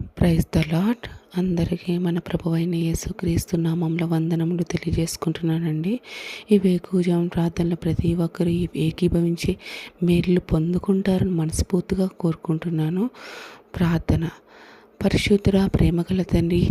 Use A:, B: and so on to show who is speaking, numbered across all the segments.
A: Praise the lot అందరికీ మన ప్రభు అయిన యేసుక్రీస్తు నామంలో వందనములు తెలియజేసుకుంటున్నానండి. ఈ వేకుజాము ప్రార్థనలు ప్రతి ఒక్కరు ఏకీభవించి మేలు పొందుకుంటారని మనస్ఫూర్తిగా కోరుకుంటున్నాను. ప్రార్థన. పరిశుద్ధుర ప్రేమగల తండ్రి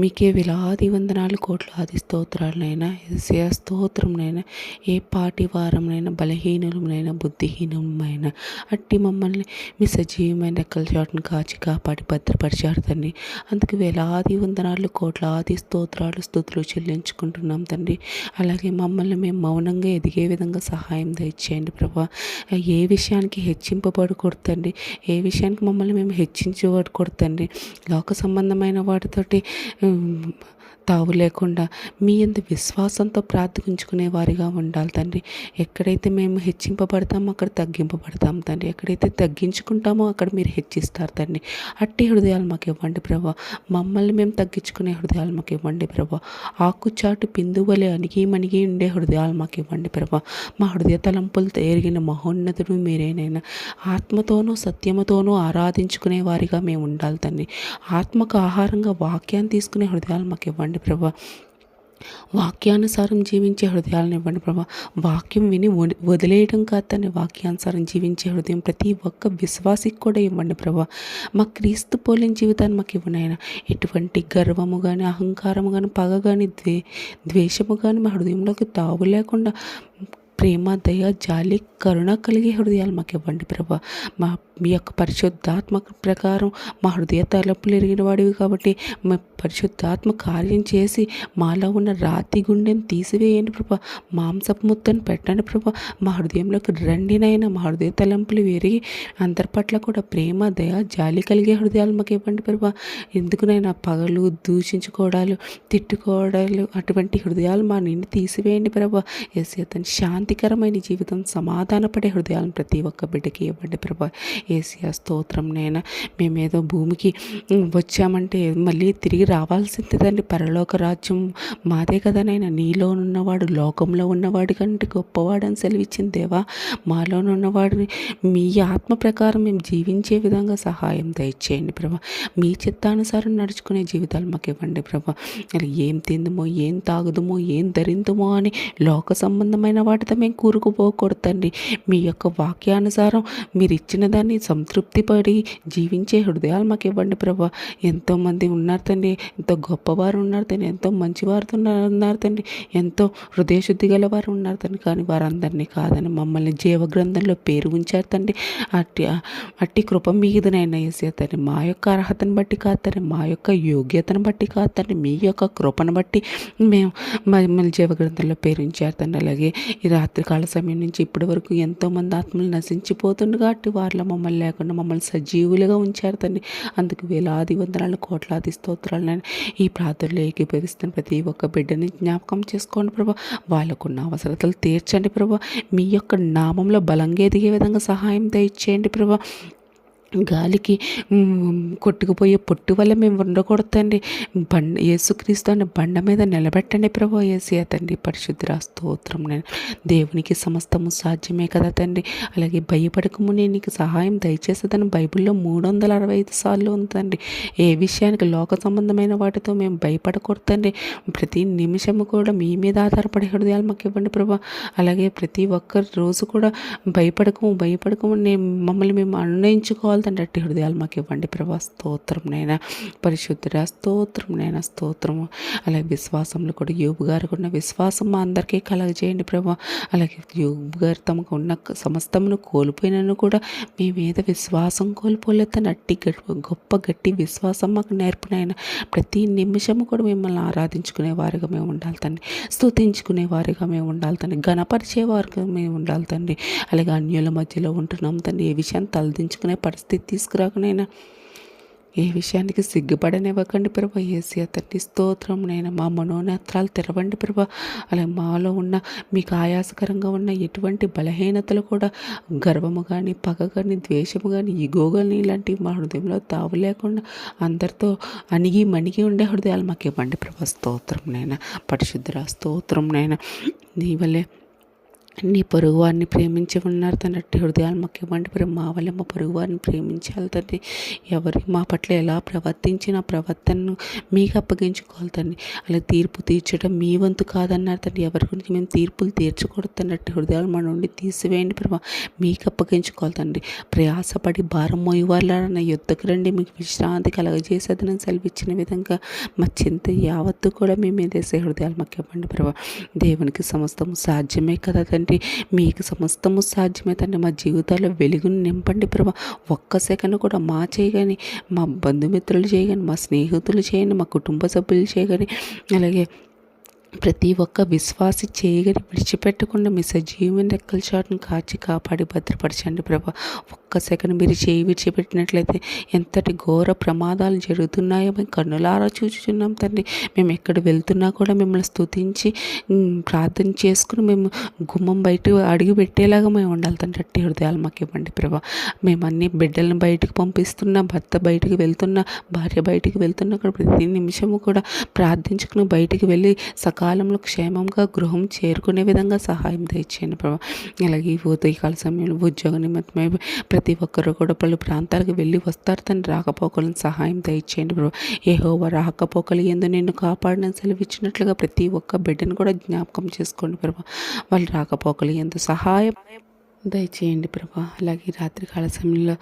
A: మీకే వేలాది వందనాలు కోట్లాది స్తోత్రాలనైనా ఎస్య స్తోత్రంనైనా ఏ పాటి వారంనైనా బలహీనులమైనా బుద్ధిహీనమైన అట్టి మమ్మల్ని మీ సజీవమైన రెక్కల చాటును కాచి కాపాడి భద్రపరిచారు తండ్రి అందుకు వేలాది వందనాలు కోట్లాది స్తోత్రాలు స్థుతులు చెల్లించుకుంటున్నాం తండ్రి. అలాగే మమ్మల్ని మేము మౌనంగా ఎదిగే విధంగా సహాయం దయచేయండి ప్రభా. ఏ విషయానికి హెచ్చింపబడకూడదు తండ్రి. ఏ విషయానికి మమ్మల్ని మేము హెచ్చించబడకూడదు తండ్రి. లోక సంబంధమైన వాటితోటి Boom. తావు లేకుండా మీ అందు విశ్వాసంతో ప్రార్థించుకునే వారిగా ఉండాలి తండ్రి. ఎక్కడైతే మేము హెచ్చింపబడతామో అక్కడ తగ్గింపబడతాం తండ్రి. ఎక్కడైతే తగ్గించుకుంటామో అక్కడ మీరు హెచ్చిస్తారు తండ్రి. అట్టి హృదయాలు మాకు ఇవ్వండి ప్రభా. మమ్మల్ని మేము తగ్గించుకునే హృదయాలు మాకు ఇవ్వండి ప్రభా. ఆకుచాటు పిందువలే అణిగి మణిగి ఉండే హృదయాలు మాకు ఇవ్వండి ప్రభా. మా హృదయ తలంపులతో ఎరిగిన మహోన్నతుడు మీరేనైనా. ఆత్మతోనూ సత్యముతోనూ ఆరాధించుకునే వారిగా మేము ఉండాలి తండ్రి. ఆత్మకు ఆహారంగా వాక్యాన్ని తీసుకునే హృదయాలు మాకు ఇవ్వండి ప్రభా. వాక్యానుసారం జీవించే హృదయాలను ఇవ్వండి ప్రభా. వాక్యం విని వదిలేయడం కాదు తన వాక్యానుసారం జీవించే హృదయం ప్రతి ఒక్క విశ్వాసికి కూడా ఇవ్వండి ప్రభా. మా క్రీస్తు పోలిన జీవితాన్ని మాకు ఇవ్వండి ఆయన. ఎటువంటి గర్వము కానీ అహంకారము కానీ పగ కానీ ద్వే ద్వేషము కానీ మా హృదయంలోకి తావు లేకుండా ప్రేమ దయ జాలి కరుణ కలిగే హృదయాలు మాకు ఇవ్వండి ప్రభా. మా మీ యొక్క పరిశుద్ధాత్మ ప్రకారం మా హృదయ తలపులు ఎరిగిన వాడివి కాబట్టి మా పరిశుద్ధాత్మ కార్యం చేసి మాలో ఉన్న రాతి గుండెను తీసివేయండి ప్రభా. మాంసపు ముద్దను పెట్టండి ప్రభా. మా హృదయంలోకి రండినైనా మా హృదయ తలంపులు విరిగి అందరి పట్ల కూడా ప్రేమ దయ జాలి కలిగే హృదయాలు మాకు ఇవ్వండి ప్రభా. ఎందుకునైనా పగలు దూషించుకోవడాలు తిట్టుకోవడాలు అటువంటి హృదయాలు మా నిండి తీసివేయండి ప్రభా. ఎస్ అతని శాంతి శాంతికరమైన జీవితం సమాధానపడే హృదయాలను ప్రతి ఒక్క బిడ్డకి ఇవ్వండి ప్రభా. ఏసియా స్తోత్రం నేను మేమేదో భూమికి వచ్చామంటే మళ్ళీ తిరిగి రావాల్సింది తండ్రి పరలోక రాజ్యం మాదే కదా నైనా నీలో ఉన్నవాడు లోకంలో ఉన్నవాడు కంటే గొప్పవాడని సెలవిచ్చింది దేవా. మాలోనున్నవాడిని మీ ఆత్మ ప్రకారం మేము జీవించే విధంగా సహాయం దయచేయండి ప్రభా. మీ చిత్తానుసారం నడుచుకునే జీవితాలు మాకు ఇవ్వండి ప్రభా. ఏం తిందుమో ఏం తాగుదుమో ఏం ధరిందుమో అని లోక సంబంధమైన వాటితో మేము కూరుకుపోకూడదండి. మీ యొక్క వాక్యానుసారం మీరు ఇచ్చిన దాన్ని సంతృప్తిపడి జీవించే హృదయాలు మాకు ఇవ్వండి ప్రభా ఎంతోమంది ఉన్నారు తండ్రి ఎంతో గొప్పవారు ఉన్నారు తండ్రి ఎంతో మంచివారు ఉన్నారు తండ్రి ఎంతో హృదయశుద్ధి గల వారు ఉన్నారు తండ్రి. కానీ వారందరినీ కాదని మమ్మల్ని జీవగ్రంథంలో పేరు ఉంచారు తండ్రి. అట్టి అట్టి కృప మీదనైనా వేసే తండ్రి మా యొక్క అర్హతను బట్టి కాదండి మా యొక్క యోగ్యతను బట్టి కాదండి మీ యొక్క కృపను బట్టి మేము మమ్మల్ని జీవగ్రంథంలో పేరు ఉంచారు తండ్రి. అలాగే ఈ రాత్రికాల సమయం నుంచి ఇప్పటి వరకు ఎంతోమంది ఆత్మలు నశించిపోతుండగా అట్టి వారిలో మమ్మల్ని లేకుండా మమ్మల్ని సజీవులుగా ఉంచారు తండ్రి. అందుకు వేలాది వందనాలు కోట్లాది స్తోత్రాలను ఈ ప్రార్థనలో ఏకీభవిస్తున్న ప్రతి ఒక్క బిడ్డని జ్ఞాపకం చేసుకోండి ప్రభా. వాళ్ళకున్న అవసరతలు తీర్చండి ప్రభా. మీ యొక్క నామంలో బలంగా ఎదిగే విధంగా సహాయం దయచేయండి ప్రభా. గాలికి కొట్టుకుపోయే పొట్టు వల్ల మేము ఉండకూడదండి. బండ యేసుక్రీస్తు అనే బండ మీద నిలబెట్టండి ప్రభు ఏసీ తండ్రి. పరిశుద్ధి స్తోత్రం నేను దేవునికి సమస్తము సాధ్యమే కదా తండ్రి. అలాగే భయపడకము నేను నీకు సహాయం దయచేసేదని బైబిల్లో మూడు వందల అరవై ఐదు సార్లు ఉందండి ఏ విషయానికి లోక సంబంధమైన వాటితో మేము భయపడకూడదండి. ప్రతి నిమిషము కూడా మీ మీద ఆధారపడే హృదయాలు మాకు ఇవ్వండి ప్రభా. అలాగే ప్రతి ఒక్కరి రోజు కూడా భయపడకము భయపడకము నేను మమ్మల్ని మేము అన్వయించుకోవాలి తండ్రి అట్టి హృదయాలు మాకు ఇవ్వండి ప్రభా. స్తోత్రం నైనా. పరిశుద్ధుడ స్తోత్రం నైనా స్తోత్రము. అలాగే విశ్వాసంలో కూడా యోగు గారికి ఉన్న విశ్వాసం మా అందరికీ కలగజేయండి ప్రభా. అలాగే యోగు గారు తమకు ఉన్న సమస్తమును కోల్పోయినను కూడా మీ మీద విశ్వాసం కోల్పోలేదని అట్టి గొప్ప గట్టి విశ్వాసం మాకు నేర్పినైనా ప్రతి నిమిషము కూడా మిమ్మల్ని ఆరాధించుకునే వారిగా మేము ఉండాలి తండ్రి. స్తుతించుకునే వారిగా మేము ఉండాలి తండ్రి. గణపరిచే వారిగా మేము ఉండాలి తండ్రి. అలాగే అన్యుల మధ్యలో ఉంటున్నాం తండ్రి. ఏ విషయాన్ని తలదించుకునే పరిస్థితి తీసుకురాకనైనా ఏ విషయానికి సిగ్గుపడనివ్వకండి ప్రభా. ఏసీ అతన్ని స్తోత్రం నేను. మా మనోనేత్రాలు తెరవండి ప్రభా. అలాగే మాలో ఉన్న మీకు ఆయాసకరంగా ఉన్న ఎటువంటి బలహీనతలు కూడా గర్వము కానీ పగ కానీ ద్వేషము కానీ ఇగో కానీ ఇలాంటివి మా హృదయంలో తావు లేకుండా అందరితో అణిగి మణిగి ఉండే హృదయాలు మాకు ఇవ్వండి ప్రభా. స్తోత్రం నైనా. పరిశుద్ధ స్తోత్రం నైనా. నీ వల్లే నీ పొరుగువారిని ప్రేమించి ఉన్నారు తండ్రి. హృదయాలు మాకు ఇవ్వండి మరి మా వల్ల మా పొరుగువారిని ప్రేమించాలి తండ్రి. ఎవరి మా పట్ల ఎలా ప్రవర్తించిన ప్రవర్తనను మీకు అప్పగించుకోవాలి తండ్రి. అలా తీర్పు తీర్చడం మీ వంతు కాదన్నారు తండ్రి. ఎవరి గురించి మేము తీర్పులు తీర్చకూడదు తండ్రి. హృదయాలు మా నుండి తీసివేయండి ప్రభా. మీకు అప్పగించుకోవాలి తండ్రి. ప్రయాసపడి భారం మోయవాళ్ళ నా యుద్ధకు రండి. మీకు విశ్రాంతి కలగజేసేదని సెలవిచ్చిన విధంగా మా చింత యావత్తు కూడా మీ మీద వేసే హృదయాలు మాకు ఇవ్వండి ప్రభా. దేవునికి సమస్తము సాధ్యమే కదా తండ్రి. మీకు సమస్తము సాధ్యమే తండ్రి మా జీవితాల్లో వెలుగును నింపండి ప్రభా. ఒక్క సెకండ్ కూడా మా చేయగాని మా బంధుమిత్రులు చేయగాని మా స్నేహితులు చేయని మా కుటుంబ సభ్యులు చేయగాని అలాగే ప్రతి ఒక్క విశ్వాసి చేయగని విడిచిపెట్టకుండా మీ సజీవమైన రెక్కల చాటును కాచి కాపాడి భద్రపరచండి ప్రభా. ఒక్క సెకండ్ మీరు చేయి విడిచిపెట్టినట్లయితే ఎంతటి ఘోర ప్రమాదాలు జరుగుతున్నాయో మేము కన్నులారా చూచుచున్నాం తండ్రి. మేము ఎక్కడ వెళ్తున్నా కూడా మిమ్మల్ని స్తుతించి ప్రార్థన చేసుకుని మేము గుమ్మం బయట అడుగు పెట్టేలాగా మేము ఉండాలి తండ్రి. అట్టి హృదయాలు మాకు ఇవ్వండి ప్రభా. మేము అన్ని బిడ్డలను బయటకు పంపిస్తున్నా భర్త బయటకు వెళ్తున్నా భార్య బయటకు వెళ్తున్నా కూడా ప్రతి నిమిషము కూడా ప్రార్థించుకుని బయటికి వెళ్ళి సకాలంలో క్షేమంగా గృహం చేరుకునే విధంగా సహాయం దయచేయండి ప్రభా. అలాగే ఈ ఉదయకాల సమయంలో ఉద్యోగ నిమిత్తమై ప్రతి ఒక్కరు కూడా పలు ప్రాంతాలకు వెళ్ళి వస్తారు. తను రాకపోకలను సహాయం దయచేయండి ప్రభా ఏహోవా రాకపోకలు ఎందు నిన్ను కాపాడిన సెలవిచ్చినట్లుగా ప్రతి ఒక్క బిడ్డను కూడా జ్ఞాపకం చేసుకోండి ప్రభు. వాళ్ళు రాకపోకలు ఎందు సహాయం దయచేయండి ప్రభా. అలాగే రాత్రికాల సమయంలో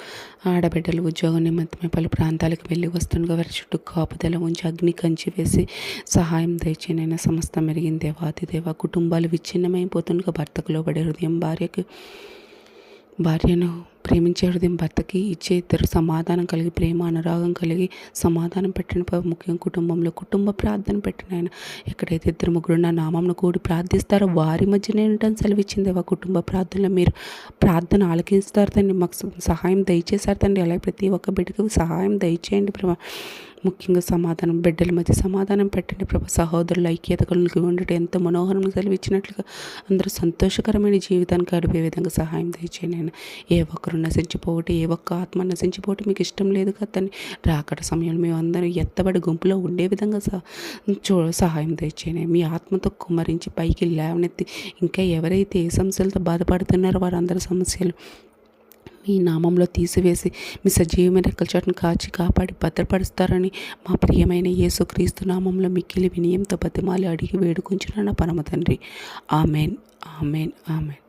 A: ఆడబిడ్డలు ఉద్యోగ నిమిత్తమై పలు ప్రాంతాలకు వెళ్ళి వస్తుండగా వారి చుట్టూ కాపుదల ఉంచి అగ్ని కంచి వేసి సహాయం దయచేయనైనా సమస్త మెరిగిన దేవాతి దేవ కుటుంబాలు విచ్ఛిన్నమైపోతుండగా భర్తకు లోబడే హృదయం భార్యకు భార్యను ప్రేమించేడు దీని భర్తకి ఇచ్చే ఇద్దరు సమాధానం కలిగి ప్రేమ అనురాగం కలిగి సమాధానం పెట్టిన ముఖ్యం కుటుంబంలో కుటుంబ ప్రార్థన పెట్టిన ఆయన. ఎక్కడైతే ఇద్దరు ముగ్గురు నా నామంను కూడి ప్రార్థిస్తారో వారి మధ్య నేను సెలవిచ్చింది. ఆ కుటుంబ ప్రార్థనలో మీరు ప్రార్థన ఆలకిస్తారు తండ్రి. మాకు సహాయం దయచేశారు తండ్రి. అలాగే ప్రతి ఒక్క బిడ్డకు సహాయం దయచేయండి ప్రభా. ముఖ్యంగా సమాధానం బిడ్డల మధ్య సమాధానం పెట్టండి. ప్రభా సహోదరుల ఐక్యత కలిగి ఉండటం ఎంత మనోహరం సెలవిచ్చినట్లుగా అందరూ సంతోషకరమైన జీవితాన్ని గడిపే విధంగా సహాయం దయచేయండి నేను ఏ ఒక్కరు నశించిపోవటం ఏ ఒక్క ఆత్మ నశించిపోవటం మీకు ఇష్టం లేదు కదండి రాకట సమయంలో మేము అందరం ఎత్తబడి గుంపులో ఉండే విధంగా చూ సహాయం దయచేయండి మీ ఆత్మతో కుమ్మరించి పైకి లేవనెత్తి ఇంకా ఎవరైతే ఏ సమస్యలతో బాధపడుతున్నారో వారందరి సమస్యలు మీ నామంలో తీసివేసి మీ సజీవమైన రెక్కల చాటును కాచి కాపాడి భద్రపరుస్తారని మా ప్రియమైన యేసుక్రీస్తు నామంలో మిక్కిలి వినయంతో బతిమాలి అడిగి వేడుకుంటున్నాను పరమ తండ్రి. ఆమెన్ ఆమెన్ ఆమెన్.